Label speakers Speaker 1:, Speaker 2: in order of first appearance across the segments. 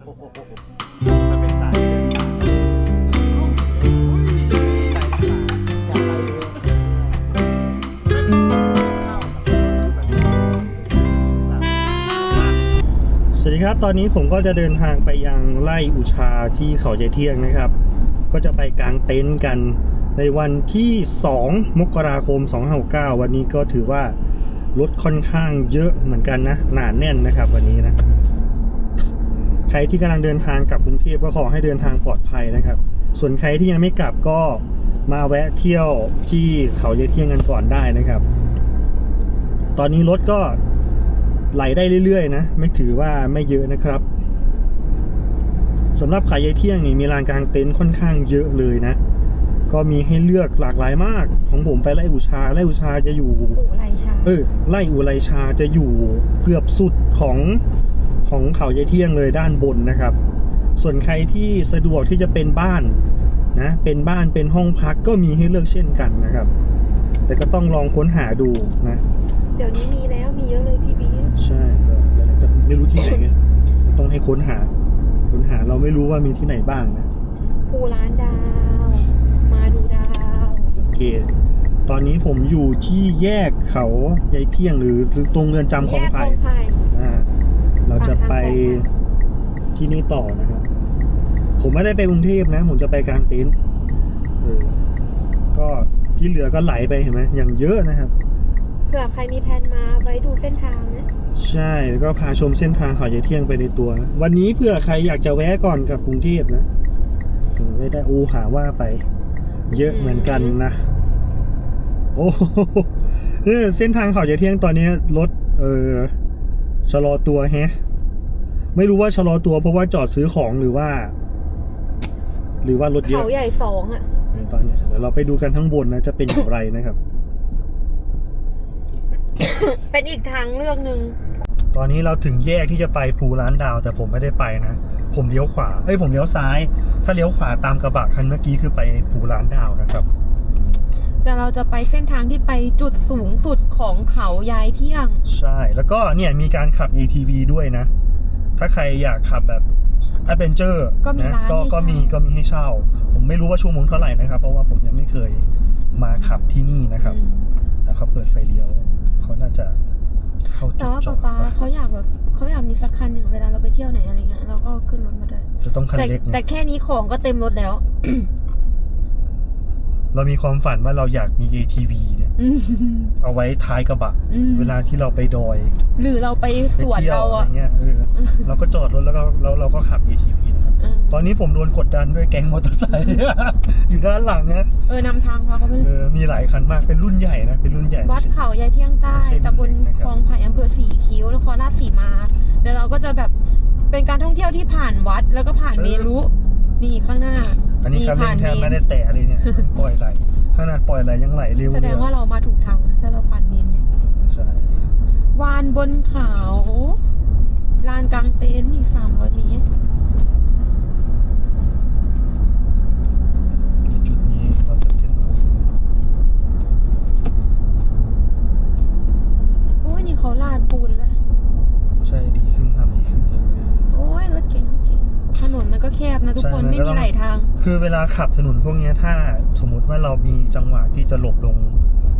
Speaker 1: มันเป็นสายเดินทาย
Speaker 2: สวัสดีครับ ตอนนี้ผมก็จะเดินทางไปยังไร่อุชาที่เขาใหญ่เที่ยงนะครับ ก็จะไปกางเต็นท์กันในวันที่ 2 มกราคม 259 วันนี้ก็ถือว่ารถค่อนข้างเยอะเหมือนกันนะ หนาแน่นนะครับวันนี้นะ ใครที่กำลังเดินทางกลับกรุงเทพก็ขอให้เดินทางปลอดภัยนะครับ ส่วนใครที่ยังไม่กลับก็มาแวะเที่ยวที่เขาใหญ่เที่ยงกันก่อนได้นะครับ ตอนนี้รถก็ไหลได้เรื่อยๆ นะ ไม่ถือว่าไม่เยอะนะครับสำหรับขายยายเที่ยงนี่มีลานกลางเต็นท์ค่อนข้างเยอะเลยนะ ก็มีให้เลือกหลากหลายมากของผมไปไร่อุชาไร่อุชาจะอยู่
Speaker 3: ปู่ไรชา
Speaker 2: เออไร่อุไรชาจะอยู่เกือบสุดของ ของเขายายเที่ยงเลยด้านบนนะครับ ส่วนใครที่สะดวกที่จะเป็นบ้านนะเป็นบ้านเป็นห้องพักก็มีให้เลือกเช่นกันนะครับ แต่ก็ต้องลองค้นหาดูนะ
Speaker 3: เดี๋ยวนี้มีแล้วมีเยอะเลยพี่บี
Speaker 2: ใช่ก็แต่ไม่รู้ที่ไหนไงต้องให้ค้นหา ค้นหาเราไม่รู้ว่ามีที่ไหนบ้างนะ
Speaker 3: ภูร้านดาว มาดูดาว
Speaker 2: โอเคตอนนี้ผมอยู่ที่แยกเขายายเที่ยงหรือหรือตรงเรือนจำคลอง
Speaker 3: แยก
Speaker 2: ไผ่
Speaker 3: คลองไผ่
Speaker 2: อ่า เราจะไปที่นี่ต่อนะครับ ผมไม่ได้ไปกรุงเทพนะ ผมจะไปกลางเต็นท์เออก็ที่เหลือก็ไหลไปเห็นไหมอย่างเยอะนะครับ
Speaker 3: เผื่อใครมีแผนมาไว้ดูเส้นทางนะ
Speaker 2: ใช่แล้วก็พาชมเส้นทางเขาใหญ่เที่ยงไปในตัวนะวันนี้เผื่อใครอยากจะแวะก่อนกับกรุงเทพนะเออไม่ได้อูหาว่าไป เยอะเหมือนกันนะโอ้โหเออเส้นทางเขาใหญ่เที่ยงตอนนี้รถเออ ชะลอตัวแฮะ ไม่รู้ว่าชะลอตัวเพราะว่าจอดซื้อของหรือว่า หรือว่ารถเยอะ
Speaker 3: เขาใหญ่สองอะ
Speaker 2: ในตอนนี้เดี๋ยวเราไปดูกันทั้างบนนะจะเป็นอย่างไรนะครับ
Speaker 3: เป็นอีกทางเลือกหนึ่ง
Speaker 2: ตอนนี้เราถึงแยกที่จะไปภูร้านดาว แต่ผมไม่ได้ไปนะ ผมเลี้ยวขวา เอ้ยผมเลี้ยวซ้าย ถ้าเลี้ยวขวาตามกระบะคันเมื่อกี้คือไปภูร้านดาวนะครับ
Speaker 3: แต่เราจะไปเส้นทางที่ไปจุดสูงสุดของเขายายเที่ยง
Speaker 2: ใช่ แล้วก็เนี่ยมีการขับ ATV ด้วยนะ ถ้าใครอยากขับแบบ Adventure
Speaker 3: ก็มี
Speaker 2: นะ
Speaker 3: ร้าน
Speaker 2: ก็
Speaker 3: ให้
Speaker 2: ก็มี
Speaker 3: เช่า
Speaker 2: ก็มีให้เช่า ผมไม่รู้ว่าชั่วโมงเท่าไหร่นะครับ เพราะว่าผมยังไม่เคยมาขับที่นี่นะครับ
Speaker 3: อืม
Speaker 2: แล้วเขาเปิดไฟเลี้ยวเขาน่าจะเข้าจุ
Speaker 3: แต่
Speaker 2: ด
Speaker 3: ว่า
Speaker 2: จอ
Speaker 3: ป๊า
Speaker 2: ด
Speaker 3: ป๊า
Speaker 2: ปะ
Speaker 3: เขาอยากแบบเขาอยากมีสักคันหนึ่งเวลาเราไปเที่ยวไหนอะไรเงี้ยเราก็ขึ้นรถมาด้วย
Speaker 2: จะต้องคัน
Speaker 3: แต่
Speaker 2: เล็กนะ
Speaker 3: แต่แค่นี้ของก็เต็มรถแล้ว
Speaker 2: เรามีความฝันว่าเราอยากมี ATV เนี่ย
Speaker 3: อืม
Speaker 2: เอาไว้ท้ายกระบะ
Speaker 3: อืม
Speaker 2: เวลาที่เราไปดอย
Speaker 3: หรือเราไป
Speaker 2: ไป
Speaker 3: สวน
Speaker 2: เที่ยว
Speaker 3: เรา
Speaker 2: อะไร
Speaker 3: อะ
Speaker 2: เงี้ยเออเราก็จอดรถแล้วก็เราเราก็ขับ ATV นะครับ
Speaker 3: เออ
Speaker 2: ตอนนี้ผมโดนกดดันด้วยแก๊งมอเตอร์ไซค์อยู่ด้านหลังนะ
Speaker 3: เออนำทางพาเขาไปเล
Speaker 2: เอยอมีหลายคันมากเป็นรุ่นใหญ่นะเป็นรุ่นใหญ่
Speaker 3: วัดเขายายเที่ยงใต้
Speaker 2: ไม่ใช่
Speaker 3: ตำบล
Speaker 2: เล็กนะครับ
Speaker 3: คลองไผ่อำเภอสีคิ้วนครราชสีมาเดี๋ยวเราก็จะแบบเป็นการท่องเที่ยวที่ผ่านวัดแล้วก็ผ่านเมรุนี่ข้างหน้า
Speaker 2: อันนี้คันเร่งแทบไม่ได้แตะเลยเนี่ยปล่อยไหลขนาดปล่อยไหลยังไหลเร็ว
Speaker 3: แสดงว่าเรามาถูกทางนะถ้าเราผ่านเมนเนี่ย
Speaker 2: ใช่
Speaker 3: วานบนเขาลานกลางเต็นท์อีกสามร้อยเมตร
Speaker 2: จุดนี้เราจะถึง
Speaker 3: โอ้ยนี่เขาลาดปูนแล้ว
Speaker 2: ใช่ดีขึ้นทำดีขึ้น
Speaker 3: แคบนะทุก
Speaker 2: ใช่
Speaker 3: คน
Speaker 2: มัน
Speaker 3: ไม่
Speaker 2: ก็
Speaker 3: มี
Speaker 2: ต้อง
Speaker 3: ไหลทาง
Speaker 2: คือเวลาขับถนนพวกเนี้ยถ้าสมมุติว่าเรามีจังหวะที่จะหลบลง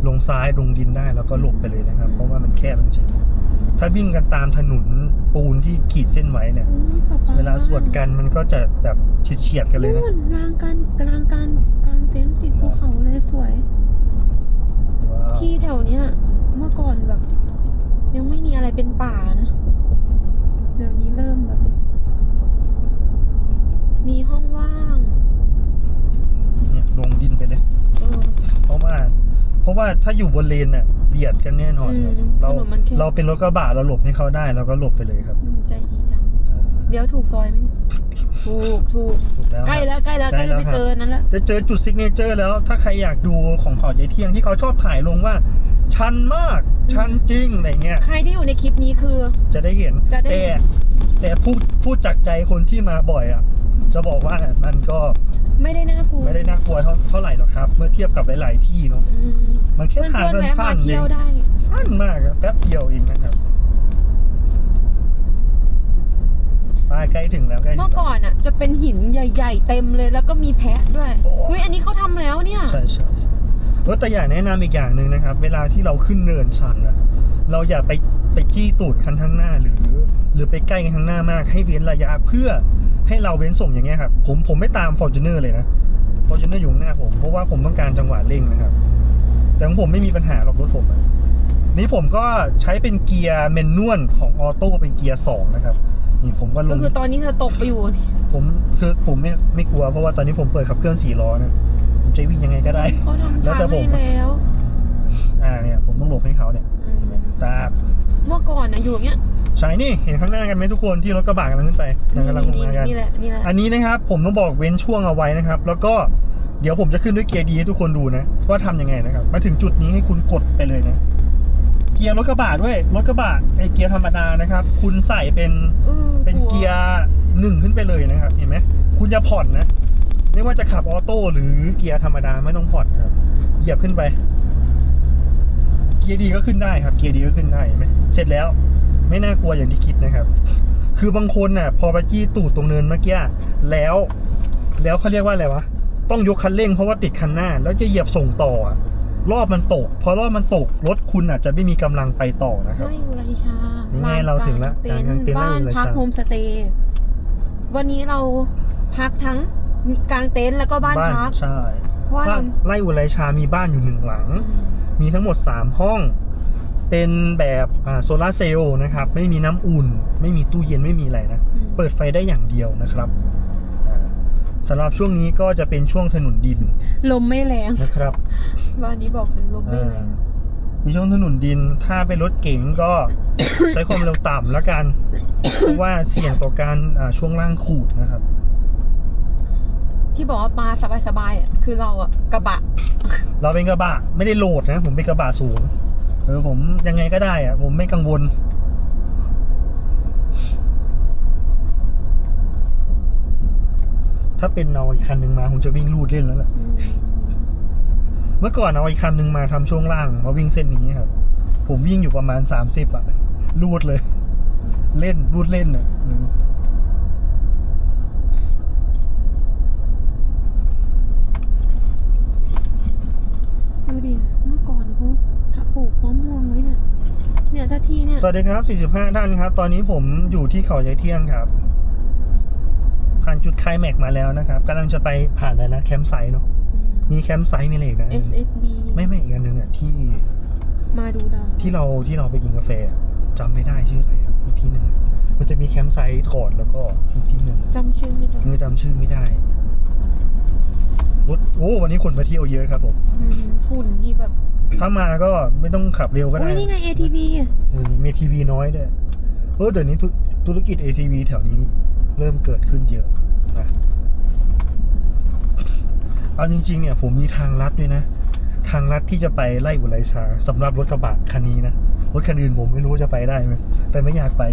Speaker 2: ลงซ้ายลงดินได้แล้วก็หลบไปเลยนะครับ เพราะว่ามันแคบจริงๆถ้าวิ่งกันตามถนนปูนที่ขีดเส้นไว้เนี่ย เวลาสวนกันมันก็จะแบบเฉียดๆกันเลยนะ
Speaker 3: นู่นลางการกลางการกลางเต็นท์ติดภูเขาเลยสวย
Speaker 2: ว้าว
Speaker 3: ที่แถวเนี้ยเมื่อก่อนแบบ ยังไม่มีอะไรเป็นป่านะ เดี๋ยวนี้เริ่มแบบ มีห้องว่าง
Speaker 2: เนี่ยลงดินไปเลย
Speaker 3: เออ
Speaker 2: เพราะว่า เพราะว่าถ้าอยู่บนเลนน่ะเบียดกันแน่นอนครับ
Speaker 3: อืม
Speaker 2: เรา
Speaker 3: ถนนมันแคบ
Speaker 2: เราเป็นรถกระบะเราหลบให้เขาได้เราก็หลบไปเลยครับ
Speaker 3: อืมใจดีจัง
Speaker 2: เออ
Speaker 3: เดี๋ยวถูกซอยไหมเนี่ยถูกถูก
Speaker 2: ถูกแล้ว
Speaker 3: ใกล้แล้วใกล้แล้วใกล้จะไปเจอนั้นแล้ว
Speaker 2: จะเจอจุดซิกเนเจอร์แล้วถ้าใครอยากดูของเขาใหญ่เที่ยงที่เขาชอบถ่ายลงว่า ชันมาก ชันจริงอะไรเงี้ย
Speaker 3: ใครที่อยู่ในคลิปนี้คือ
Speaker 2: จะได้เห็น
Speaker 3: จะได้
Speaker 2: แต่แต่พูดพูดจากใจคนที่มาบ่อยอะ จะบอกว่ามันก็
Speaker 3: ไม่ได้น่ากลัว
Speaker 2: ไม่ได้น่ากลัวเท่าเท่าไหร่หรอกครับ เมื่อเทียบกับหลาย ๆ ที่เนาะ
Speaker 3: อืม
Speaker 2: มันแค่
Speaker 3: เพื่อน
Speaker 2: ทาง
Speaker 3: เพื่อนๆแวะ
Speaker 2: สั้
Speaker 3: มาน
Speaker 2: ๆเอ
Speaker 3: เที่ยว
Speaker 2: ง
Speaker 3: ได้
Speaker 2: สั้นมากอะแป๊บเดียวเองนะครับไปใกล้ถึงแล้วใกล้ถึง
Speaker 3: เมื่อ
Speaker 2: แล้ว
Speaker 3: ก่อนอะ จะเป็นหินใหญ่ ๆ เต็มเลยแล้วก็มีแพะด้วย
Speaker 2: โอ้
Speaker 3: เฮ้ยอันนี้เขาทำแล้วเนี่ย
Speaker 2: ใช่ใช่เออแต่อยากแนะนำอีกอย่างหนึ่งนะครับ เวลาที่เราขึ้นเนินชันอะเราอย่าไปไปจี้ตูดคันข้างหน้าหรือ หรือไปใกล้กันข้างหน้ามากให้เว้นระยะเพื่อ ให้เราเว้นส่งอย่างเงี้ยครับ ผมผมไม่ตาม f o r t u n e r เลยนะ f o r t u n e r อยู่ข้างหน้าผม เพราะว่าผมต้องการจังหวะเร่งนะครับ แต่ของผมไม่มีปัญหาหรอกรถผมอะนี่ผมก็ใช้เป็นเกียร์เมนนวลของออโต้เป็นเกียร์สองนะครับนี่ผมก็ล
Speaker 3: ก็
Speaker 2: ง
Speaker 3: คือตอนนี้เธอตกไปอยู่
Speaker 2: ผมคือผมไม่ไม่กลัวเพราะว่าตอนนี้ผมเปิดขับเคลื่อนสี่ล้อนะผมจะวิ่งยังไงก็ได้
Speaker 3: เขาทำ
Speaker 2: แล้ว
Speaker 3: ทาง
Speaker 2: แต่ผม
Speaker 3: ให้แล้ว
Speaker 2: อ่าเนี่ยผมต้องหลบให้เขาเนี่ย
Speaker 3: อืม
Speaker 2: ตา
Speaker 3: เมื่อก่อนนะอยู่อย่างเงี้ย
Speaker 2: ใช่นี่เห็นข้างหน้ากันไหมทุกคนที่รถกระบะกำลังขึ้นไปกำลังลง
Speaker 3: นี่
Speaker 2: มากัน
Speaker 3: นี่แหละนี่แหละ
Speaker 2: อันนี้นะครับ ผมต้องบอกเว้นช่วงเอาไว้นะครับ แล้วก็เดี๋ยวผมจะขึ้นด้วยเกียร์ดีให้ทุกคนดูนะว่าทำยังไงนะครับ มาถึงจุดนี้ให้คุณกดไปเลยนะ เกียร์รถกระบะด้วยรถกระบะไอเกียร์ธรรมดานะครับ คุณใส่เป็น
Speaker 3: ออ
Speaker 2: เป็นเกียร์หนึ่งขึ้นไปเลยนะครับเห็นไหมคุณจะผ่อนนะ ไม่ว่าจะขับออโต้หรือเกียร์ธรรมดาไม่ต้องผ่อนครับเหยียบขึ้นไป เกียร์ดีก็ขึ้นได้ครับ เกียร์ดีก็ขึ้นได้เห็นไหมเสร็จแล้ว ไม่น่ากลัวอย่างที่คิดนะครับ คือบางคนน่ะ พอไปจี้ตูดตรงเนินเมื่อกี้แล้ว แล้วเขาเรียกว่าอะไรวะต้องยกคันเร่งเพราะว่าติดคันหน้า แล้วจะเหยียบส่งต่ออะรอบมันตก พอรอบมันตกรถคุณอาจจะไม่มีกำลังไปต่อนะครับ
Speaker 3: ไล่อุไรชา
Speaker 2: นี่ไง
Speaker 3: ลน
Speaker 2: เราถึงแล้ว
Speaker 3: กางเต็น
Speaker 2: กางเต็นท์
Speaker 3: ท์บ้าน
Speaker 2: ไล่อุไรชา
Speaker 3: พักโฮมสเตย์วันนี้เราพักทั้งกางเต็นท์แล้วก็บ้านพัก
Speaker 2: ใช่
Speaker 3: เพราะว่า
Speaker 2: บ้า
Speaker 3: เรา
Speaker 2: นไล่อุไรชามีบ้านอยู่หนึ่งหลัง มีทั้งหมด3ห้อง เป็นแบบโซลาร์เซลล์นะครับ ไม่มีน้ำอุ่น ไม่มีตู้เย็นไม่มีอะไรนะ
Speaker 3: อืม
Speaker 2: เปิดไฟได้อย่างเดียวนะครับอ่าสำหรับช่วงนี้ก็จะเป็นช่วงถนนดิน
Speaker 3: ลมไม่แรง
Speaker 2: นะครับ
Speaker 3: บ้านนี้บอกเลยลมไม่
Speaker 2: อ่า
Speaker 3: แรง
Speaker 2: มีช่วงถนนดิน ถ้าเป็นรถเก๋งก็ใช้ความเร็วต่ำแล้วกันเพราะว่าเสี่ยงต่อการอ่าช่วงล่างขูดนะครับ
Speaker 3: ที่บอกว่ามาสบายๆอะคือเราอะกระบะ
Speaker 2: เราเป็นกระบะ ไม่ได้โหลดนะ ผมเป็นกระบะสูง เออผมยังไงก็ได้อะผมไม่กังวล ถ้าเป็นเอาอีกคันหนึ่งมา ผมจะวิ่งลูดเล่นแล้วแหละเมื่อก่อนเอาอีกคันหนึ่งมาทำช่วงล่างมาวิ่งเส้นนี้ครับ ผมวิ่งอยู่ประมาณสามสิบอะลูดเลย เล่นลูดเล่นอะเออ
Speaker 3: ดูดิเมื่อก่อนเขาถ้าปลูกมะม่วงไว้เนี่ยเนี่ยถ้าที่เนี่ย
Speaker 2: สวัสดีครับ 45 ท่านครับ ตอนนี้ผมอยู่ที่เขาใหญ่เที่ยงครับ ผ่านจุดไคลแม็กซ์มาแล้วนะครับกำลังจะไปผ่านอะไรนะแคมป์ไซต์เนาะ มีแคมป์ไซต์มีอะไรอีกนะ
Speaker 3: SSB
Speaker 2: ไม่ไม่อีกอันหนึ่งอะที่
Speaker 3: มาดูดาว
Speaker 2: ที่เราที่เราไปกินกาแฟอะจำไม่ได้ชื่ออะไรอะอีกที่หนึ่งอะมันจะมีแคมป์ไซต์ก่อนแล้วก็อีกที่หนึ่ง
Speaker 3: จำชื่อไม่ได้
Speaker 2: เออจำชื่อไม่ได้รถโอ้วันนี้คนมาเที่ยวเยอะครับผม
Speaker 3: อืมฝุ่นนี่แบบ
Speaker 2: ถ้ามาก็ไม่ต้องขับเร็วก็ได้
Speaker 3: อุ้ยนี่ไง ATV
Speaker 2: เออนี่มีทีวีน้อยด้วยเออเดี๋ยวนี้ธุธุรกิจ ATV แถวนี้เริ่มเกิดขึ้นเยอะนะเอาจริง ๆ เนี่ย ผมมีทางลัดด้วยนะ ทางลัดที่จะไปไล่อุไรชาสำหรับรถกระบะคันนี้นะ รถคันอื่นผมไม่รู้จะไปได้ไหมแต่ไม่อยากไป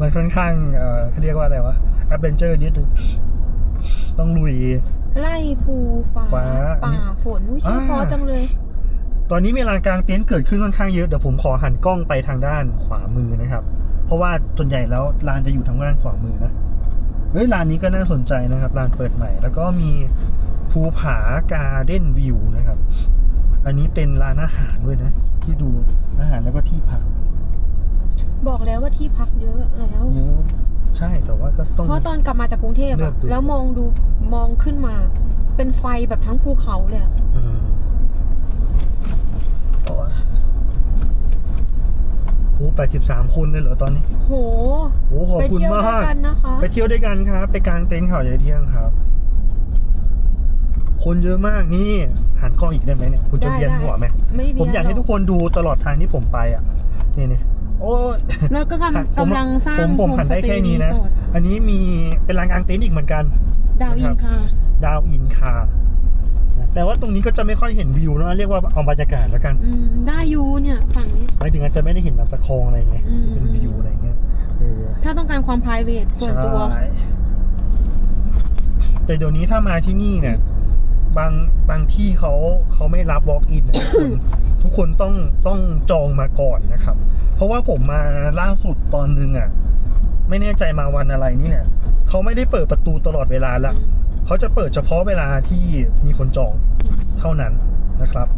Speaker 2: มันค่อนข้างเอ่อเขาเรียกว่าอะไรวะแอดเวนเจอร์นิดนึงต้องลุย
Speaker 3: ไล่ภูฟ้า
Speaker 2: ฟ้า
Speaker 3: ป่าฝนอุ้ยชื่อ
Speaker 2: อ่า
Speaker 3: เพอจังเลย
Speaker 2: ตอนนี้มีลานกลางเต็นท์เกิดขึ้นค่อนข้างเยอะเดี๋ยวผมขอหันกล้องไปทางด้านขวามือนะครับ เพราะว่าส่วนใหญ่แล้วลานจะอยู่ทางด้านขวามือนะเฮ้ยลานนี้ก็น่าสนใจนะครับลานเปิดใหม่ แล้วก็มีภูผาการ์เด้นวิวนะครับ อันนี้เป็นร้านอาหารด้วยนะ ที่ดูอาหารแล้วก็ที่พัก
Speaker 3: บอกแล้วว่าที่พักเยอะแล้ว
Speaker 2: เยอะใช่แต่ว่าก็ต้อง
Speaker 3: เพราะตอนกลับมาจากกรุงเทพ
Speaker 2: เลือ
Speaker 3: อะ
Speaker 2: กดู
Speaker 3: แล้วมองดูมองขึ้นมา เป็นไฟแบบทั้งภูเขาเลยอะ
Speaker 2: เออโอ้ยโอ้แปดสิบสามคนเลยเหรอตอนนี้
Speaker 3: โห
Speaker 2: โอ้ขอบ
Speaker 3: ไป
Speaker 2: คุณ
Speaker 3: เที่ยว
Speaker 2: มา
Speaker 3: ด้วย
Speaker 2: ก
Speaker 3: กันนะคะ
Speaker 2: ไปเที่ยวด้วยกันครับ ไปกลางเต็นท์เขาใหญ่เที่ยงครับ คนเยอะมากนี่หันกล้องอีกได้ไหมเนี่ย คุณจะ
Speaker 3: ได้
Speaker 2: เวียน
Speaker 3: ได้
Speaker 2: หัวไหม
Speaker 3: ไม่เวี
Speaker 2: ผมอยากให้ทุกคนดูตลอดทางที่ผมไปอะ นี่นี่โอ้ย
Speaker 3: แล้วก็
Speaker 2: หัน
Speaker 3: กำกำลังสร้าง
Speaker 2: ผมผมหันได้แค่นี้นะ
Speaker 3: โฮมสเตย์รีสอร์ท
Speaker 2: อันนี้มีเป็นลานกลางเต็นท์อีกเหมือนกัน
Speaker 3: ดาวอินคา
Speaker 2: ดาวอินคานะ แต่ว่าตรงนี้ก็จะไม่ค่อยเห็นวิวนะเรียกว่าเอาบรรยากาศแล้วกัน
Speaker 3: อืมได้อยูเนี่ยฝั่งนี้
Speaker 2: หมายถึงอาจจะไม่ได้เห็นลำตะคองอะไรเงี้ย
Speaker 3: อืม
Speaker 2: เป็นวิวอะไรเงี้ยเออ
Speaker 3: ถ้าต้องการความ p r i v a t ส่วนตัว
Speaker 2: ใช่แต่เดี๋ยวนี้ถ้ามาที่นี่เนี่ยบางบางที่เขาเขาไม่รับ walk in นะทุกคน ทุกคนต้องต้องจองมาก่อนนะครับ เพราะว่าผมมาล่าสุดตอนนึงอะ ไม่แน่ใจมาวันอะไรนี่เนี่ยเขาไม่ได้เปิดประตูตลอดเวลาละ เขาจะเปิดเฉพาะเวลาที่มีคนจองเท่านั้นนะครับ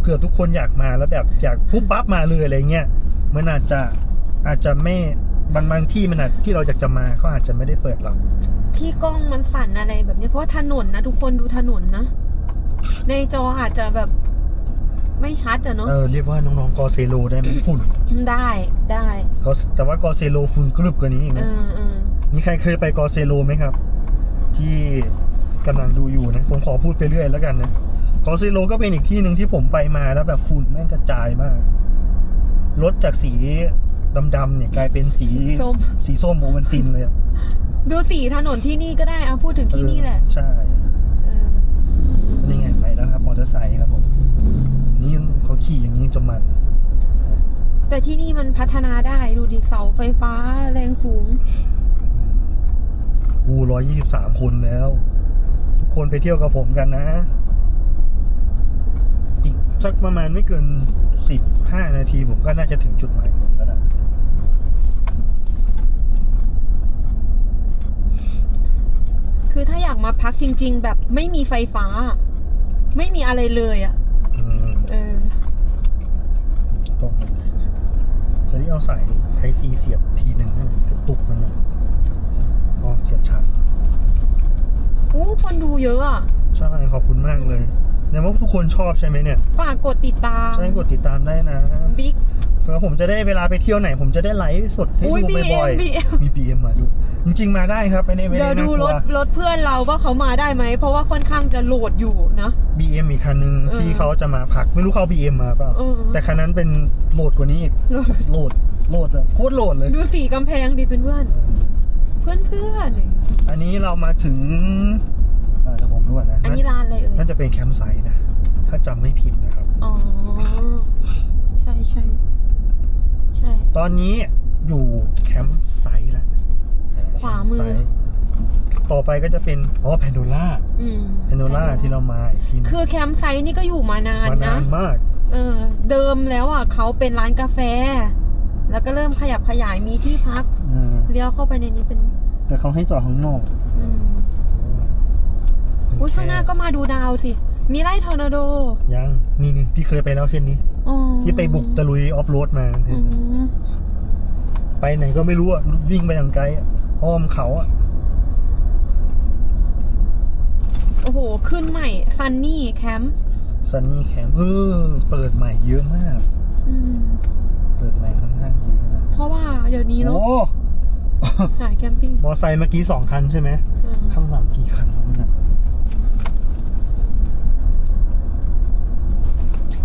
Speaker 2: เผื่อทุกคนอยากมาแล้วแบบอยากปุ๊บปั๊บมาเลยอะไรเงี้ยมันอาจจะอาจจะไม่บางบางที่มันอาจที่เราอยากจะมาเขาอาจจะไม่ได้เปิดเรา
Speaker 3: ที่กล้องมันสั่นอะไรแบบนี้เพราะว่าถนนนะทุกคนดูถนนนะ ในจออาจจะแบบไม่ชัดอะเนาะ
Speaker 2: เออเรียกว่าน้องๆกอเซโลได้ไหมฝุ่น
Speaker 3: ได้ได้
Speaker 2: ก็แต่ว่ากอเซโลฝุ่นกรึบกว่านี้อีก
Speaker 3: เอ
Speaker 2: นะ
Speaker 3: อเออ
Speaker 2: มีใครเคยไปกอเซโลไหมครับ ที่กำลังดูอยู่นะ ผมขอพูดไปเรื่อยแล้วกันนะกอเซโลก็เป็นอีกที่หนึ่งที่ผมไปมาแล้วแบบฝุ่นแม่งกระจายมากรถจากสีดำๆเนี่ยกลายเป็นสี
Speaker 3: ส้ม
Speaker 2: สีส้มโอมันตินเลยอะ
Speaker 3: ดูสีถนนที่นี่ก็ได้เอาพูดถึงที่นี่แหละ
Speaker 2: เออใช่
Speaker 3: เออ
Speaker 2: นี่ไงไปแล้วครับมอเตอร์ไซค์ครับผมนี่เขาขี่อย่างนี้จนมัน
Speaker 3: แต่ที่นี่มันพัฒนาได้ดูดิเสาไฟฟ้าแรงสูง
Speaker 2: วูร้อยยี่สิบสามคนแล้ว ทุกคนไปเที่ยวกับผมกันนะ อีกสักประมาณไม่เกินสิบห้านาทีผมก็น่าจะถึงจุดหมายผมแล้วนะ
Speaker 3: คือถ้าอยากมาพักจริง ๆ แบบไม่มีไฟฟ้า ไม่มีอะไรเลยอะ่ะ
Speaker 2: อืม
Speaker 3: เออ
Speaker 2: ก็จะได้เอาสายไทซีเสียบทีหนึ่งให้มันกระตุกมันหน่อยอ๋อ เสียบชาร์จ
Speaker 3: อู้คนดูเยอะอะ
Speaker 2: ใช่ขอบคุณมากเลยเนี่ยว่าทุกคนชอบใช่ไหมเนี่ย
Speaker 3: ฝากกดติดตาม
Speaker 2: ใช่กดติดตามได้นะ
Speaker 3: บิ๊ก
Speaker 2: เพื่อผมจะได้เวลาไปเที่ยวไหน ผมจะได้ไลฟ์สดให้
Speaker 3: อุ๊ย
Speaker 2: ดูบ่อย
Speaker 3: BM
Speaker 2: ๆมี BM มาดูจริง ๆ มาได้ครับไม่ได้ไม่
Speaker 3: เดี๋
Speaker 2: ได้
Speaker 3: ยว
Speaker 2: น่า
Speaker 3: ดู
Speaker 2: ก
Speaker 3: ร
Speaker 2: ลัว
Speaker 3: ถรถเพื่อนเราว่าเขามาได้ไหม เพราะว่าค่อนข้างจะโหลดอยู่นะ
Speaker 2: BM อีกคันหนึ่ง
Speaker 3: เออ
Speaker 2: ที่เขาจะมาพักไม่รู้เขา BM มาเปล่า
Speaker 3: เออ
Speaker 2: แต่คันนั้นเป็นโหลดกว่านี้อีก
Speaker 3: โหลด
Speaker 2: โหลดโหลดแบบโคตรโหลดเลย
Speaker 3: ดูสีกำแพงดิเพื่อนเพื่อน เพื่อนเพื่อน
Speaker 2: อันนี้เรามาถึงอ่าเดี๋ยวผมดูก่อนนะ
Speaker 3: อันนี้ร้านอะไรเอ่ย
Speaker 2: น่าจะเป็นแคมป์ไซต์นะ ถ้าจำไม่ผิดนะครับ
Speaker 3: อ๋อ ใช่ใช่ใช่
Speaker 2: ตอนนี้อยู่แคมป์ไซต์แล้วอ่
Speaker 3: ขวามือ
Speaker 2: แคป์ไซต์ต่อไปก็จะเป็น อ๋อแพนโดล่า
Speaker 3: อืม
Speaker 2: แพนโดล่าที่เรามาอีกทีหนึ่ง
Speaker 3: คือแคมป์ไซต์นี่ก็อยู่มานาน
Speaker 2: มา
Speaker 3: นะ
Speaker 2: นานมาก
Speaker 3: เออ เดิมแล้วอะเขาเป็นร้านกาแฟ แล้วก็เริ่มขยับขยายมีที่พัก
Speaker 2: เออ
Speaker 3: เลี้ยวเข้าไปในนี้เป็น
Speaker 2: แต่เขาให้จอดข้างนอก
Speaker 3: อืมอุ้ยข้างหน้าก็มาดูดาวสิ มีไร่ทอร์นาโด
Speaker 2: ยังนี่นี่พี่เคยไปแล้วเส้นนี้
Speaker 3: อ๋อ
Speaker 2: พี่ไปบุกตะลุยออฟโรดมา
Speaker 3: อืม
Speaker 2: ไปไหนก็ไม่รู้อะวิ่งไปอย่างไกลอะอ้อมเขาอะ
Speaker 3: โอ้โห ขึ้นใหม่ซันนี่แคมป์
Speaker 2: ซันนี่แคมป์เออเปิดใหม่เยอะมาก
Speaker 3: อืม
Speaker 2: เปิดใหม่ค่อนข้างเยอะนะ
Speaker 3: เพราะว่าเดี๋ยวนี้เนาะ
Speaker 2: โอ้
Speaker 3: สายแคมปิ้ง
Speaker 2: มอไซค์เมื่อกี้สองคันใช่ไหม
Speaker 3: อืม
Speaker 2: ข้างหลังกี่คันวะนั่นน่ะ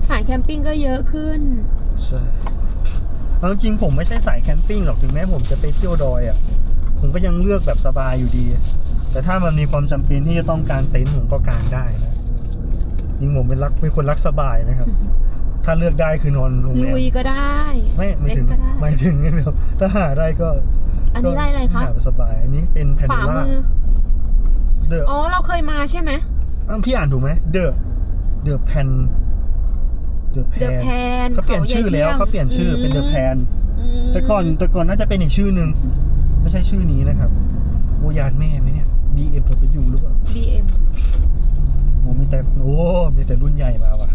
Speaker 3: สายแคมปิ้งก็เยอะขึ้น
Speaker 2: ใช่เอาจริงๆผมไม่ใช่สายแคมปิ้งหรอกถึงแม้ผมจะไปเที่ยวดอยอะ ผมก็ยังเลือกแบบสบายอยู่ดี แต่ถ้ามันมีความจำเป็นที่จะต้องการเต็นท์ผมก็กางได้นะยิงผมเป็นรักเป็นคนรักสบายนะครับ ถ้าเลือกได้คือนอนโรงแรม
Speaker 3: ลุยก็ได้
Speaker 2: ไม่ไม่ถึง
Speaker 3: เล็กก็ได้
Speaker 2: ไม่ถึงนะครับถ้าหาได้ก็
Speaker 3: อันนี้
Speaker 2: ก็
Speaker 3: ได้อะไรคะ
Speaker 2: หาสบาย อันนี้เป็นแพน
Speaker 3: ข
Speaker 2: โด
Speaker 3: วา
Speaker 2: ล่า
Speaker 3: มือ
Speaker 2: เดอะ
Speaker 3: อ๋อ เราเคยมาใช่ไหม
Speaker 2: พี่อ่านถูกไหมเดอะเดอะแพนเดอะแพ
Speaker 3: เดอะแพน
Speaker 2: เขาเปลี่ยนชื่อแล้วเขาเปลี่ยนชื่อเป็นเดอะแพนแต่ก่อนแต่ก่อนน่าจะเป็นอีกชื่อหนึ่งไม่ใช่ชื่อนี้นะครับโอยานแม่ไหมเนี่ย BM ผมไปอยู่หรือเปล่า
Speaker 3: บีเอ็ม
Speaker 2: โอ้มีแต่โอ้มีแต่รุ่นใหญ่มาว่ะ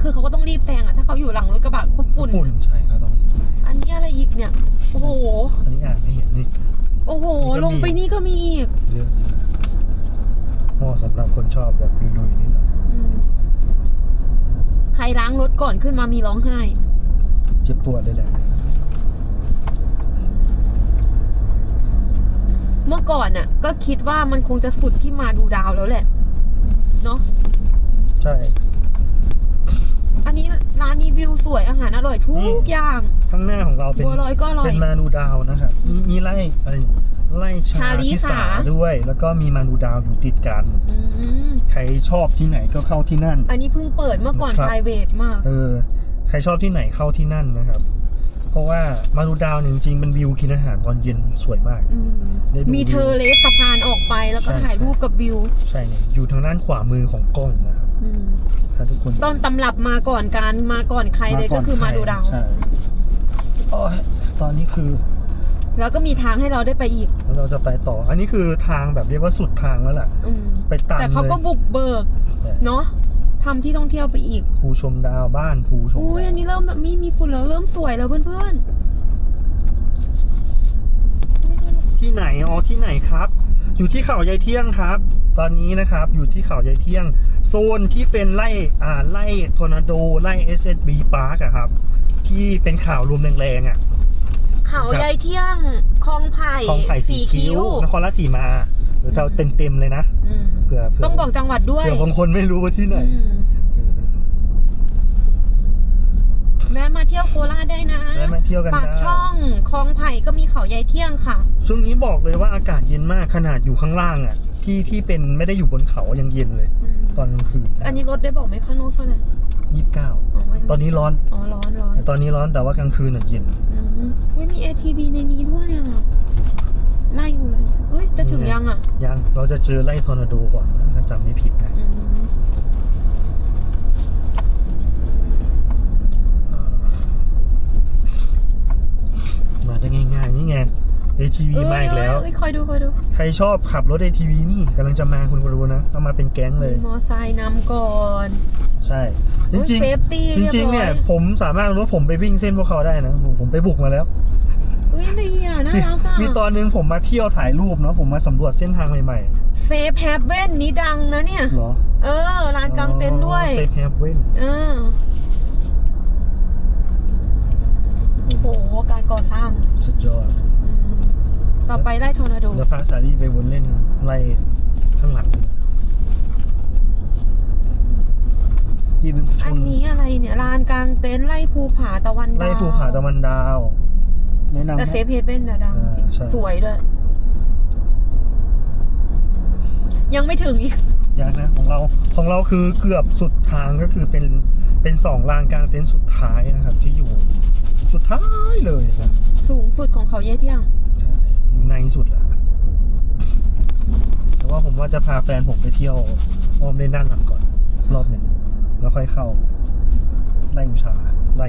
Speaker 3: คือเขาก็ต้องรีบแซงอะ ถ้าเขาอยู่หลังรถกระบะก็ฝุ่น
Speaker 2: ฝุ่นใช่ครับต้อง
Speaker 3: อันนี้อะไรอีกเนี่ย โอ้โห
Speaker 2: อันนี้อ่านไม่เห็นนี่
Speaker 3: โอ้โห
Speaker 2: นี่ก็มี
Speaker 3: ลงไปนี่ก็มีอีก
Speaker 2: เยอะเหมาะสำหรับคนชอบแบบลุยๆนี่แหละ
Speaker 3: อืมใครล้างรถก่อนขึ้นมามีร้องไห้
Speaker 2: เจ็บปวดเลยแหละ
Speaker 3: เมื่อก่อนน่ะ ก็คิดว่ามันคงจะสุดที่มาดูดาวแล้วแหละ เนาะ
Speaker 2: ใช่
Speaker 3: อันนี้ร้านนี้วิวสวยอาหารอร่อยทุ
Speaker 2: นี่
Speaker 3: กอย่าง
Speaker 2: ข้างหน้าของเราเป็น
Speaker 3: บัวลอยก็อร่อย
Speaker 2: เป็นมานูดาวนะครับมีมีไล่อะไรไล่ชา
Speaker 3: ชาลิ
Speaker 2: ลิ
Speaker 3: สา
Speaker 2: สา ด้วย แล้วก็มีมานูดาวอยู่ติดกัน
Speaker 3: อืม
Speaker 2: ใครชอบที่ไหนก็เข้าที่นั่น
Speaker 3: อันนี้เพิ่งเปิดเมื่อก่อน
Speaker 2: ครับ
Speaker 3: private มาก
Speaker 2: เออ ใครชอบที่ไหนเข้าที่นั่นนะครับ เพราะว่ามานูดาวเนี่ยจริงๆเป็นวิวกินอาหารตอนเย็นสวยมาก
Speaker 3: อืม
Speaker 2: ได้ดู
Speaker 3: มีเทอร์เลสสะพานออกไปแล้วก็
Speaker 2: ใช่
Speaker 3: ถ่ายรูปกับวิว
Speaker 2: ใช่เนี่ยอยู่ทางด้านขวามือของกล้องนะครับ
Speaker 3: อืม
Speaker 2: ถ้าทุกคน
Speaker 3: ต้นตำรับมาก่อนการมาก่อนใครเลยก็คือมาดูดาว
Speaker 2: ใช่โอ้ยตอนนี้คือ
Speaker 3: แล้วก็มีทางให้เราได้ไปอีก
Speaker 2: แล้วเราจะไปต่อ อันนี้คือทางแบบเรียกว่าสุดทางแล้วล่ะ
Speaker 3: อืม
Speaker 2: ไปตัน
Speaker 3: แต่เขา
Speaker 2: เลย
Speaker 3: ก็บุกเบิก เนาะทำที่ท่องเที่ยวไปอีก
Speaker 2: ภูชมดาวบ้านภูชม
Speaker 3: อุ้ย
Speaker 2: ดาว
Speaker 3: อันนี้เริ่มแบบมีมีฝุ่นแล้วเริ่มสวยแล้วเพื่อน
Speaker 2: ที่ไหนอ๋อที่ไหนครับ อยู่ที่เขายายเที่ยงครับ ตอนนี้นะครับ อยู่ที่เขายายเที่ยง โซนที่เป็นไล่อ่าไล่ทอร์นาโดไล่ SSB Park อะครับ ที่เป็นข่าวรวมแรงๆอะ
Speaker 3: ๆเขายายเที่ยงคลองไผ่
Speaker 2: คลองไผ่สีคิ้ว นครราชสีมาหรือเต็มเต็มๆเลยนะ
Speaker 3: อืม
Speaker 2: เผื่อเผื่
Speaker 3: ต้องบอกจังหวัดด้วย
Speaker 2: เผื่อบางคนไม่รู้ว่าที่ไหน
Speaker 3: อืมแม่มาเที่ยวโคราชได้นะ
Speaker 2: ได้มาเที่ยวกัน
Speaker 3: ปาก
Speaker 2: ได้
Speaker 3: ช่องคลองไผ่ก็มีเขายายเที่ยงค่ะ
Speaker 2: ช่วงนี้บอกเลยว่าอากาศเย็นมากขนาดอยู่ข้างล่างอะที่ที่เป็นไม่ได้อยู่บนเขายังเย็นเลย ตอนกลางคืน
Speaker 3: อันนี้รถได้บอกไหมข้างนอกเท่าไหร่
Speaker 2: ยี่สิบเก้า
Speaker 3: อ๋อไม่
Speaker 2: ตอนนี้ร้อน
Speaker 3: อ๋อร้อนร้อน
Speaker 2: แต่ตอนนี้ร้อนแต่ว่ากลางคืนอะเย็น
Speaker 3: อืมอุ้ยมี ATV ในนี้ด้วยอะไล่อยู่เลยใช่เอ้ยจะถึงยังอะ
Speaker 2: ยังเราจะเจอไล่ทอร์นาโดก่อนถ้าจำไม่ผิดนะ
Speaker 3: ม
Speaker 2: มาได้ง่ายๆ นี่ไง ATV มาอีกแล้ว
Speaker 3: เอ้ยคอยดูคอยดู
Speaker 2: ใครชอบขับรถ ATV นี่กำลังจะมาคุณรู้นะเอามาเป็นแก๊งเลย
Speaker 3: มีมอไซค์นำก่อน
Speaker 2: ใช่จ
Speaker 3: อุ๊ย
Speaker 2: ริง
Speaker 3: safety
Speaker 2: ๆ จริง ๆ เนี่ย
Speaker 3: เรียบร้อย
Speaker 2: ผมสามารถเอารถผมไปวิ่งเส้นพวกเขาได้นะผมผมไปบุกมาแล้ว
Speaker 3: อุ้ยดีอะน่า
Speaker 2: มี
Speaker 3: รักอะ
Speaker 2: มีตอนนึงผมมาเที่ยวถ่ายรูปเนาะผมมาสำรวจเส้นทางใหม่
Speaker 3: เซฟแฮปเว่นนี้ดังนะเนี่ย
Speaker 2: ๆเหรอ
Speaker 3: เออร้านกลางเต็นท์ด้วย
Speaker 2: เซฟแฮปเว้น
Speaker 3: เออโอ้โหการก่อสร้าง
Speaker 2: สุดยอด
Speaker 3: อืมต่อไปไล่ทอร์นาโด
Speaker 2: แล้วพาสาลีไปวนเล่นไล่ข้างหลังพี่เป็นช
Speaker 3: อัน
Speaker 2: น
Speaker 3: นี้อะไรเนี่ยลานกลางเต็นท์ไล่ภูผาตะวันดาว
Speaker 2: ไล่ภูผาตะวันดาว แนะนำ
Speaker 3: แต่
Speaker 2: ให้
Speaker 3: เซฟเฮเบนอะดังจริง
Speaker 2: อ่าใช่
Speaker 3: สวยด้วย ยังไม่ถึงอีก
Speaker 2: ยากนะของเราของเราคือเกือบสุดทางก็คือเป็นเป็นสองลานกลางเต็นท์สุดท้ายนะครับ ที่อยู่ สุดท้ายเลยนะ
Speaker 3: สูงสุดของเขาเย่เที่ยง
Speaker 2: ใช่อยู่ในสุดแล้วแต่ว่าผมว่าจะพาแฟนผมไปเที่ยวอ้อมเล่นด้านหลังก่อน รอบหนึ่งแล้วค่อยเข้า ไล่อุชาไล่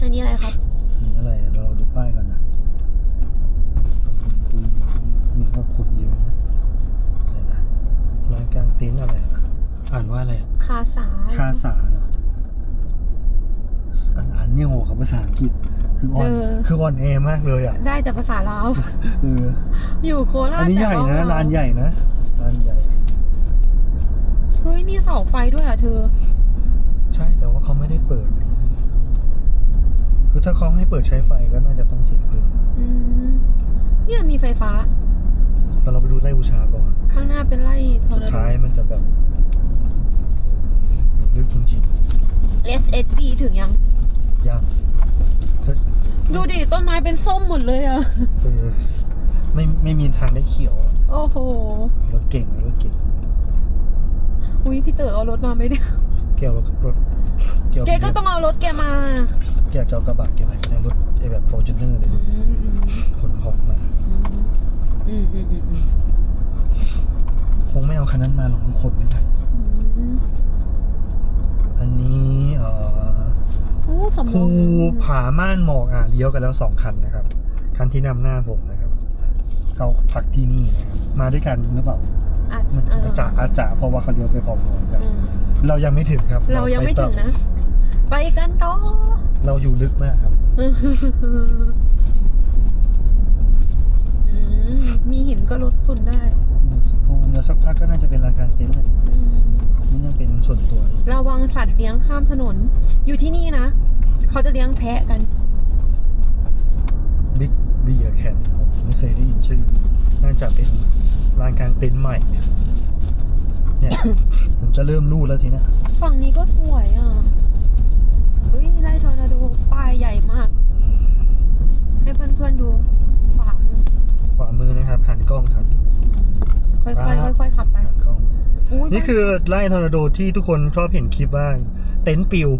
Speaker 3: อันนี้อะไรครับ
Speaker 2: นี่อะไรอะเราดูป้ายก่อนนะดูมีพวกคนเยอะนะอะไรนะลานกลางเต็นท์อะไรอะอ่านว่าอะไรอะ
Speaker 3: คาสา
Speaker 2: คาสาเนาะ อ่านอ่านไม่ออกกับภาษาอังกฤษคืออ่อนคืออ่อนแอมากเลยอะ
Speaker 3: ได้แต่ภาษาลาว
Speaker 2: เออ
Speaker 3: อยู่โคราช
Speaker 2: อันนี้ใหญ่
Speaker 3: แต่
Speaker 2: นะ
Speaker 3: ว่า
Speaker 2: ลานใหญ่นะลานใหญ่
Speaker 3: เฮ้ยมีเสาไฟด้วยอะเธอ
Speaker 2: ใช่แต่ว่าเขาไม่ได้เปิด คือถ้าเขาให้เปิดใช้ไฟก็น่าจะต้องเสียเพิ่ม
Speaker 3: อืมเนี่ยมีไฟฟ้า
Speaker 2: แต่เราไปดูไล่บูชาก่อน
Speaker 3: ข้างหน้าเป็นไล่ทอ
Speaker 2: สุ
Speaker 3: ร์
Speaker 2: ด
Speaker 3: นาโด
Speaker 2: ท้ายมันจะแบบอยู่ลึกจริง
Speaker 3: SSB ถึงยัง
Speaker 2: ๆ ยากเฮ้ย
Speaker 3: ดูดิต้นไม้เป็นส้มหมดเลยอะ
Speaker 2: เออไม่ไม่มีทางได้เขียวอะ
Speaker 3: โอ้โห
Speaker 2: รถเก่งรถเก่ง
Speaker 3: อุ้ยพี่เต๋อเอารถมาไม่ได้
Speaker 2: เกี่ยวรถรถเกี่ยว
Speaker 3: แกก็ต้องเอารถแกมา
Speaker 2: เกี่ยวจะเอากระบะเกี่ยวอะไรก็ได้รถไอ้แบบฟอร์จูเนอร์เลย
Speaker 3: อืมอืม
Speaker 2: ขนของมา
Speaker 3: อืมอืมอืมอืม
Speaker 2: คงไม่เอาคันนั้นมาหรอกมันขนไม่ทัน
Speaker 3: อืม
Speaker 2: อันนี้เอ่อ
Speaker 3: โอ้สำร
Speaker 2: ภู
Speaker 3: อง
Speaker 2: ผาม่านหมอกอะเลี้ยวกันแล้วสองคันนะครับ คันที่นำหน้าผมนะครับ เขาพักที่นี่นะครับมาด้วยกันหรือเปล่า
Speaker 3: อาจ
Speaker 2: มัน
Speaker 3: เออ
Speaker 2: อาจจะอาจจะเพราะว่าเขาเลี้ยวไปพร้อมๆกัน
Speaker 3: อืม
Speaker 2: เรายังไม่ถึงครับ
Speaker 3: เรายังไม่
Speaker 2: ปต่
Speaker 3: ถึ
Speaker 2: อง
Speaker 3: นะ ไปกันต่อ
Speaker 2: เราอยู่ลึกมากครับ
Speaker 3: อืมมีหินก็ลดฝุ่นได้
Speaker 2: เดี๋ยวสักพักก็น่าจะเป็นรางการเต็นท์เลย
Speaker 3: อืม
Speaker 2: นี่ยังเป็นส่วนตัวอยู่
Speaker 3: ระวังสัตว์เลี้ยงข้ามถนน อยู่ที่นี่นะ เขาจะเลี้ยงแพะกัน
Speaker 2: บิ๊กเบียร์แคนผมไม่เคยได้ยินชื่อ น่าจะเป็นลานกลางเต็นท์ใหม่เนี่ยเนี่ย ผมจะเริ่มรู้แล้วทีเนี้ย
Speaker 3: ฝั่งนี้ก็สวยอะเฮ้ยไล่ทอร์นาโดป้ายใหญ่มาก ให้เพื่อนๆดูขวามือ
Speaker 2: ขวามือนะครับหันกล้องครับ
Speaker 3: ค่อยๆค่อยๆขับไป
Speaker 2: หันกล้อง
Speaker 3: อุ้ย
Speaker 2: นี่คือไล่ทอร์นาโดที่ทุกคนชอบเห็นคลิปว่าเต็นท์ปิว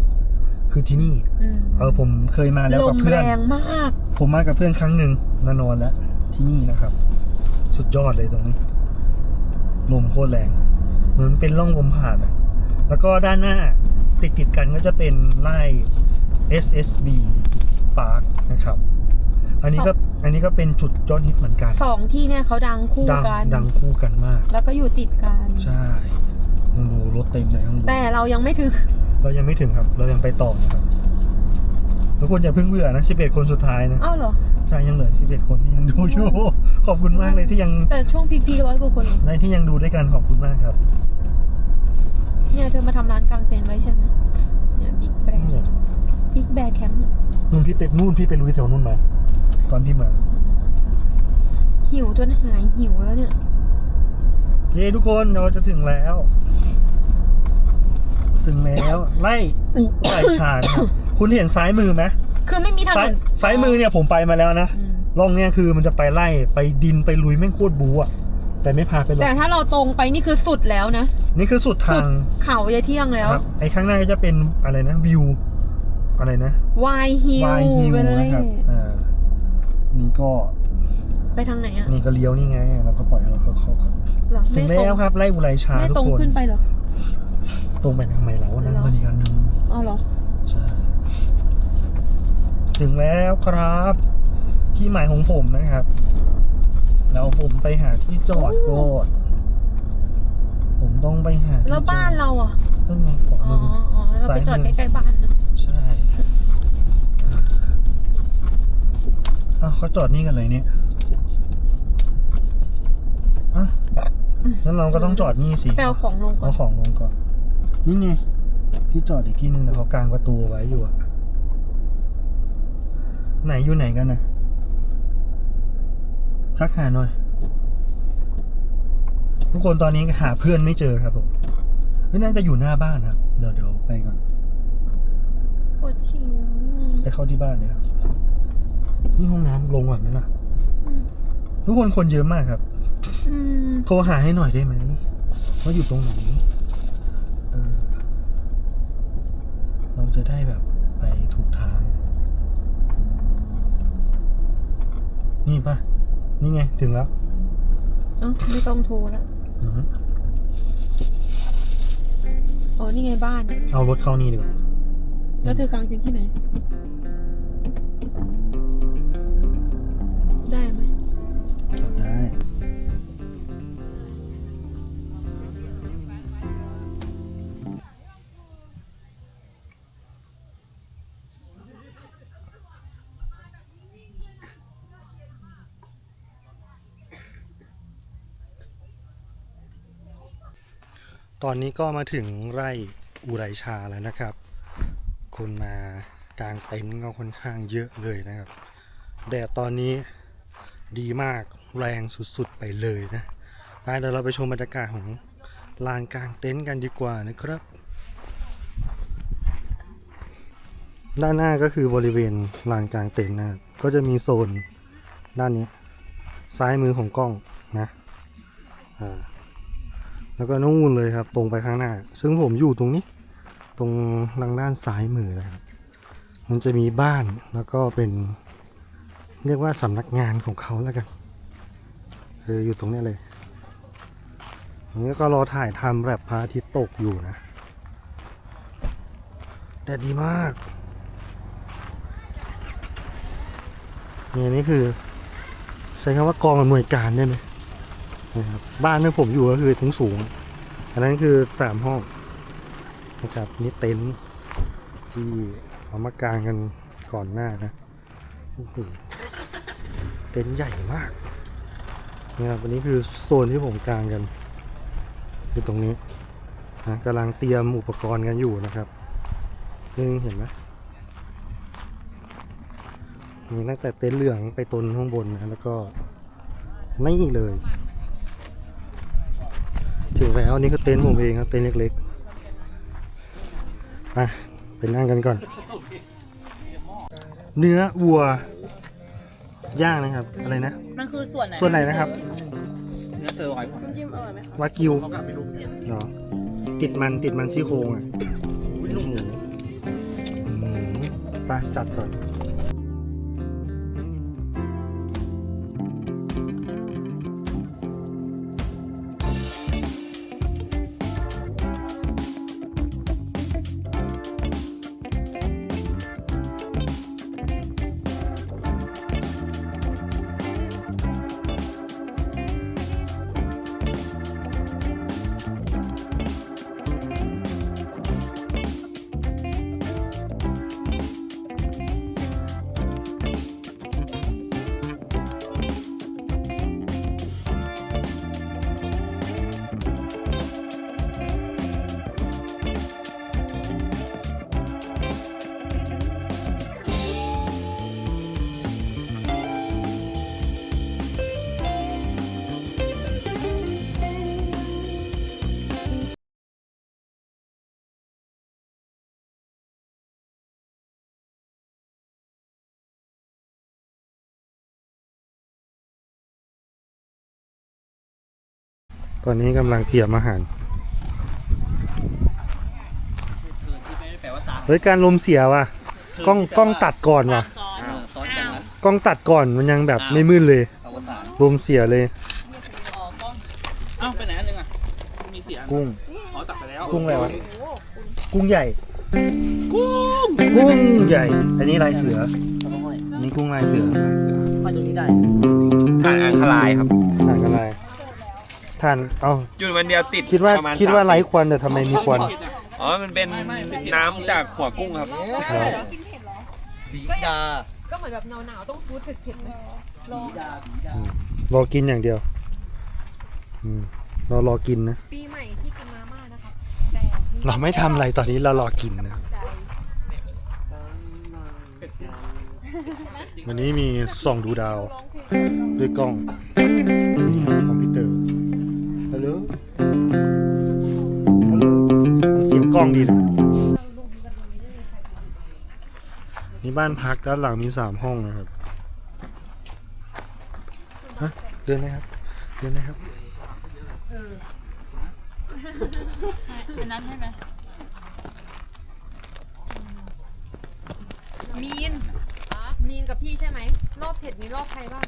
Speaker 2: คือที่นี่
Speaker 3: ม
Speaker 2: เออผมเคยมาแล้ว
Speaker 3: ล
Speaker 2: กับ
Speaker 3: ม
Speaker 2: เพื่อ
Speaker 3: แร
Speaker 2: น
Speaker 3: งมาก
Speaker 2: ผมมากับเพื่อนครั้งหนึ่งมานอนแล้ว ที่นี่นะครับ สุดยอดเลยตรงนี้ ลมโคตรแรง เหมือนเป็นร่องลมผ่านอะแล้วก็ด้านหน้าติดติดๆกันก็จะเป็นไล่ SSB Park นะครับ อันนี้ก็อันนี้ก็เป็นจุดยอดฮิตเหมือนกัน
Speaker 3: สองที่เนี่ยเขาดังคู่
Speaker 2: ดัง
Speaker 3: กัน
Speaker 2: ดังคู่กันมาก
Speaker 3: แล้วก็อยู่ติดกัน
Speaker 2: ใช่ดูรถเต็มเลยข้างบน
Speaker 3: แต่เรายังไม่ถึง
Speaker 2: เรายังไม่ถึงครับ เรายังไปต่อนะครับทุกคนอย่าเพิ่งเบื่อนะ11 คนสุดท้ายนะ
Speaker 3: อ้าวเหรอ
Speaker 2: ใช่ยังเหลือ11 คนที่ยังดูอยู่ขอบคุณมากเลยที่ยัง
Speaker 3: แต่ช่วงพีคๆร้อยกว่าคนเอง
Speaker 2: ในที่ยังดูด้วยกันขอบคุณมากครับ
Speaker 3: เนี่ยเธอมาทำร้านกลางเต็นท์ไว้ใช่ไหมเนี่ยบิ๊กแบร์บิ๊กแบร์แคมป์
Speaker 2: นู่นพี่ไปนู่นพี่ไปลุยแถวนู่นมา ตอนพี่มา
Speaker 3: หิวจนหายหิวแล้วเนี่ย
Speaker 2: เย้ทุกคนเราจะถึงแล้ว ถึงแล้วไล่อุไรชานะครับคุณเห็นซ้ายมือไหม
Speaker 3: คือไม่มีทาง
Speaker 2: ซ้ายซ้ายมือเนี่ยผมไปมาแล้วนะ
Speaker 3: อืม
Speaker 2: ร่องเนี่ยคือมันจะไปไล่ไปดินไปลุยแม่งโคตรบูอะแต่ไม่พาไปหรอก
Speaker 3: แต่ถ้าเราตรงไปนี่คือสุดแล้วนะ
Speaker 2: นี่คือสุด
Speaker 3: สุ
Speaker 2: ทา
Speaker 3: ด
Speaker 2: ง
Speaker 3: เขายายเที่ยงแล้ว
Speaker 2: ครับไอ้ข้างหน้าก็จะเป็นอะไรนะวิวอะไรนะ
Speaker 3: วายฮิล
Speaker 2: วายฮิล
Speaker 3: ไปเลย
Speaker 2: นะครับอ่า นี่ก็
Speaker 3: ไปทางไหนอะ
Speaker 2: นี่ก็เลี้ยวนี่ไง แล้วก็ปล่อยเราเข้าเข้าครับ
Speaker 3: เหรอ
Speaker 2: ถึ
Speaker 3: ไม่
Speaker 2: ง
Speaker 3: ตร
Speaker 2: แล้ว
Speaker 3: ง
Speaker 2: ครับไล่อุไรชา
Speaker 3: ไม่
Speaker 2: ทุก
Speaker 3: ตรง
Speaker 2: คน
Speaker 3: ขึ้นไปเหรอ
Speaker 2: ตรงไปทำไมเรานั่น
Speaker 3: เหรอ
Speaker 2: มันอีกอันหนึง
Speaker 3: อ๋อเหรอ
Speaker 2: ใช่ถึงแล้วครับ ที่หมายของผมนะครับ แล้วผมไปหาที่จอดก่อนผมต้องไปหาที่
Speaker 3: แล้วบ้าน
Speaker 2: จอด
Speaker 3: เราอะ
Speaker 2: นั่นไงขวา
Speaker 3: อ๋อ
Speaker 2: มือ
Speaker 3: อ๋อเราไปจอด
Speaker 2: ซ้ายมือ
Speaker 3: ใกล้ๆบ้านนะ
Speaker 2: ใช่อะเขาจอดนี่กันเลยเนี่ยอะงั้นเราก็ต้องจอดนี่สิ
Speaker 3: ไปเอาของลงก่อ
Speaker 2: เอา
Speaker 3: น
Speaker 2: ของลงก่อน นี่ไง ที่จอดอีกที่นึงแต่เขากางประตูไว้อยู่อะไหนอยู่ไหนกันนะทักหาหน่อย ทุกคนตอนนี้หาเพื่อนไม่เจอครับผมเฮ้ยน่าจะอยู่หน้าบ้านครับเดี๋ยวเดี๋ยวไปก่อน
Speaker 3: ปวดฉี่อะ
Speaker 2: ไปเข้าที่บ้านเลยครับ นี่ห้องน้ำลงก่อนไหมล่ะ
Speaker 3: อืม
Speaker 2: ทุกคนคนเยอะมากครับ
Speaker 3: อืม
Speaker 2: โทรหาให้หน่อยได้ไหมว่าอยู่ตรงไหนเออเราจะได้แบบไปถูกทาง นี่ปะนี่ไงถึงแล้ว
Speaker 3: เอ้าไม่ต้องโทรแล้ว
Speaker 2: อือฮึ
Speaker 3: อ๋อนี่ไงบ้านเนี่ย
Speaker 2: เอารถเข้านี่ดีกว่า
Speaker 3: แล้วเธอกางเต็นท์ที่ไหน
Speaker 2: ตอนนี้ก็มาถึงไร่อุไรชาแล้วนะครับ คนมากางเต็นท์ก็ค่อนข้างเยอะเลยนะครับ แดดตอนนี้ดีมากแรงสุดๆไปเลยนะไปเดี๋ยวเราไปชมบรรยากาศของลานกลางเต็นท์กันดีกว่านะครับ ด้านหน้าก็คือบริเวณลานกลางเต็นท์นะครับก็จะมีโซนด้านนี้ ซ้ายมือของกล้องนะอ่า แล้วก็นู่นเลยครับ ตรงไปข้างหน้า ซึ่งผมอยู่ตรงนี้ ตรงทางด้านซ้ายมือนะครับ มันจะมีบ้านแล้วก็เป็นเรียกว่าสำนักงานของเขาแล้วกันเอออยู่ตรงนี้เลยตรงนี้ก็รอถ่ายทำแบบพระอาทิตย์ตกอยู่นะแดดดีมากนี่อันนี่คือ ใช้คำว่ากองอำนวยการได้ไหม นะครับบ้านที่ผมอยู่ก็คือทั้งสูง อันนั้นคือสามห้องนะครับนี่เต็นท์ที่เอามากางกันก่อนหน้านะเต็นท์ใหญ่มากนะครับอันนี้คือโซนที่ผมกางกันอยู่ตรงนี้นะกำลังเตรียมอุปกรณ์กันอยู่นะครับนี่เห็นไหมมีตั้งแต่เต็นท์เหลืองไปต้นข้างบนนะแล้วก็ไม่เลย ถึงแล้วนี่ก็เต็นท์ผมเองครับเต็นท์เล็กๆไปไปนั่งกันก่อน เนื้อวัวย่างนะครับ อะไรนะ
Speaker 1: มันคือส่วนไหน
Speaker 2: ส่วนไหนนะครับ
Speaker 1: เนื้อเซอร์ไวผม
Speaker 2: วากิวเหรอติดมันติดมันซี่โครงอะนุ่มไปจัดก่อน อนนี้กำลังเตรียมอาหาร
Speaker 1: เทิร์นที่ไม่ได้แปลว่าตาม
Speaker 2: เฮ้ยการลมเสียว่ะ กล้องกล้องตัดก่อนว่ะ
Speaker 1: เออซ้อนกันนะ
Speaker 2: กล้องตัดก่อนมันยังแบบไม่มืดเลย
Speaker 1: อวสาน
Speaker 2: ลมเสียเลย
Speaker 1: เอ้าไปไหนอันหนึงอะมีเสียง
Speaker 2: กุ้ง
Speaker 1: อ๋อตัดไปแล้ว
Speaker 2: กุ้งอะไรวะ กุ้งใหญ่
Speaker 1: กุ้ง
Speaker 2: กุ้งใหญ่ อันนี้ลายเสือ อันนี้กุ้งลายเสือ
Speaker 1: มาตรงนี้ได้
Speaker 4: ถ่านอังคลายครับ
Speaker 2: ทานกันอะไร ทานเอา
Speaker 4: จุดวันเดียวติด
Speaker 2: คิดว่า
Speaker 4: ประมณ
Speaker 2: คิดว่า
Speaker 4: สม
Speaker 2: ไร้ควันแต่ทำไมมีควัน
Speaker 4: อ๋อ มันเป็นน้ำจากหัวกุ้งครับ
Speaker 1: บีดา
Speaker 3: ก็เหมือนแบบหนาวๆต้องฟูดเผ็ดๆไหมลอง
Speaker 1: บีดาบีดาร
Speaker 2: อกินอย่างเดียวอืมเรารอกินนะ
Speaker 3: ปีใหม่ที่กินมาม่านะครับแต่
Speaker 2: เราไม่ทำอะไรตอนนี้เรารอกินนะ
Speaker 3: ใจ
Speaker 2: วันนี้มีส่องดูดาวด้วยกล้องนี่คอมพิวเตอร์ ฮัลโหล ฮัลโหล เสียงกล้องดีเลยนี่บ้านพักด้านหลังมีสามห้องนะครับ ฮะ เดินเลยครับ เดินเลยครับ
Speaker 5: อันนั้นใช่ไหมมีน
Speaker 3: มีนกับพี่ใช่ไหมรอบเผ็ดมีรอบใครบ้าง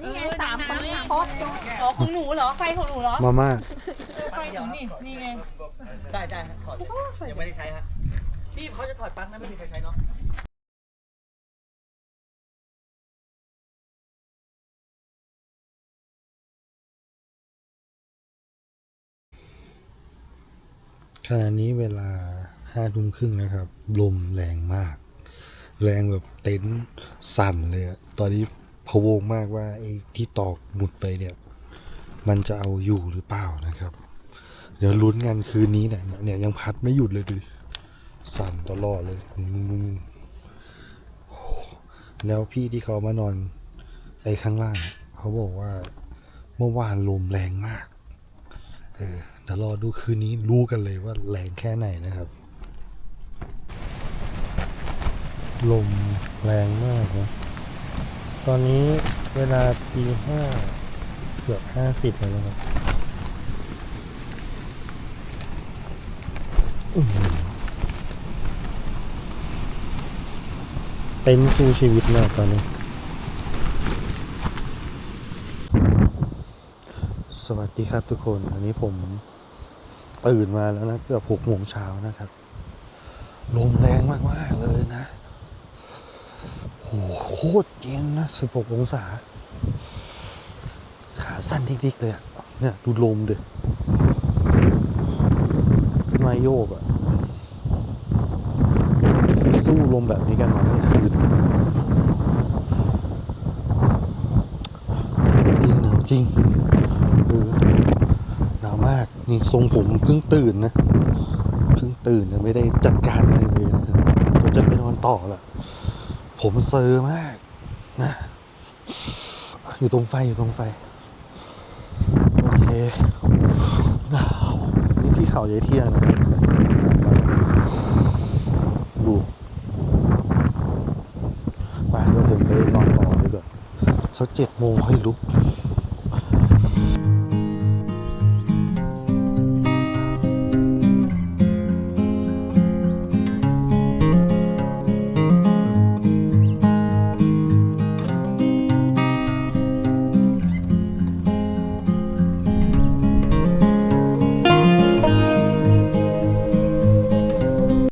Speaker 5: นี่ไงสามคนนี้ครบอ๋อของหนูเหรอ ไฟของหนูเหรอ
Speaker 2: มาม่า
Speaker 5: ไฟของนี่ นี่ไง
Speaker 1: ได้ได้ฮะถอดยังไม่ได้ใช้ฮะพี่เขาจะถอดปลั๊กนะไม่มีใครใช้เนาะ
Speaker 2: ขณะนี้เวลาห้าทุ่มครึ่งนะครับ ลมแรงมาก แรงแบบเต็นท์สั่นเลยอะตอนนี้ พะวงมากว่าไอ้ที่ตอกหมุดไปเนี่ย มันจะเอาอยู่หรือเปล่านะครับ เดี๋ยวลุ้นกันคืนนี้เนี่ยเนี่ยยังพัดไม่หยุดเลยดูดิสั่นตลอดเลยแล้วพี่ที่เขามานอนไอ้ข้างล่าง เขาบอกว่าเมื่อวานลมแรงมาก เออเดี๋ยวรอดูคืนนี้รู้กันเลยว่าแรงแค่ไหนนะครับ ลมแรงมากนะ ตอนนี้เวลาตีห้าเกือบห้าสิบแล้วนะครับเต็นท์สู้ชีวิตมากตอนนี้ สวัสดีครับทุกคน อันนี้ผมตื่นมาแล้วนะ เกือบหกโมงเช้านะครับ ลมแรงมาก ๆ เลยนะ คตรเย็นนะสิบหกองศา ขาสั้นทิกๆเลยอะเนี่ยดูลมเดิต้นไม้โยกอะสู้ลมแบบนี้กันมาทั้งคืนหนาวจริงหนาวจริงเออหนาวมาก นี่ทรงผมเพิ่งตื่นนะเพิ่งตื่นยังไม่ได้จัดการอะไรเลยนะครับก็จะไปนอนต่อละ ผมเซอร์มากนะอยู่ตรงไฟอยู่ตรงไฟ โอเคหนาวนี่ที่เขาใหญ่เที่ยงนะครับดูไปเดี๋ยวผมไปนอนต่อดีกว่าสักเจ็ดโมงให้ลุก